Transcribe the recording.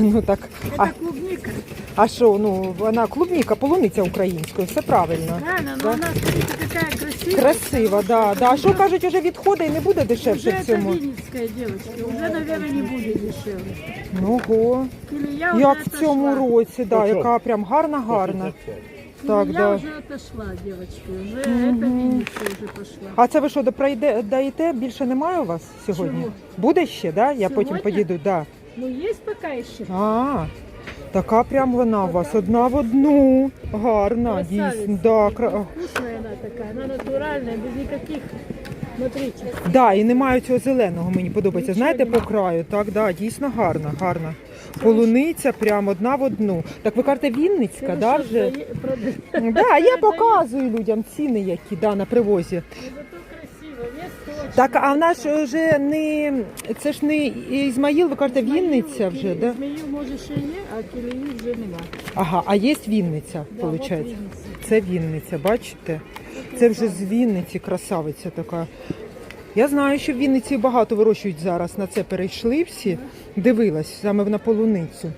Ну так, а, Это клубника. а що, ну вона клубніка, полуниця українською, все правильно. Правильно, но Да. она, смотрите, какая красивая. Красиво, да, да. А що кажуть, уже відходить і не буде Уже дешевше в это цьому. винницкая девочка. Уже, наверное, не будет дешевле. Ого. Или я уже Як в цьому отошла. році, да, яка прям гарна, гарна. Так, Или я да. уже отошла, девочки. Уже эта Винница уже пошла. А це ви що, допройде- даєте? Більше немає у вас сьогодні? Чого? Буде ще, да? Я потім Сьогодні? подійду, да. Ну, есть пока еще. А, така прям вона у вас одна в одну. Гарна, дійсно. Да, кра... Вкусная она такая, она натуральная, без никаких, смотрите. да, і немає цього зеленого, мені подобається. Нічого Знаєте, по краю. Так, да, дійсно гарна, гарна. Полуниця прям одна в одну. Так ви кажете, Вінницька, да, вже? Да, я показую людям ціни, які да, на привозі. Так, а в нас вже не це ж не Ізмаїл, ви кажете, Вінниця вже, да? Змею може ще є, а кілею вже нема. Ага, а є Вінниця, Да, от виходить. Вінниця. Це Вінниця, бачите? Це вже з Вінниці красавиця така. Я знаю, що в Вінниці багато вирощують зараз. На це перейшли всі. Дивилась саме на полуницю.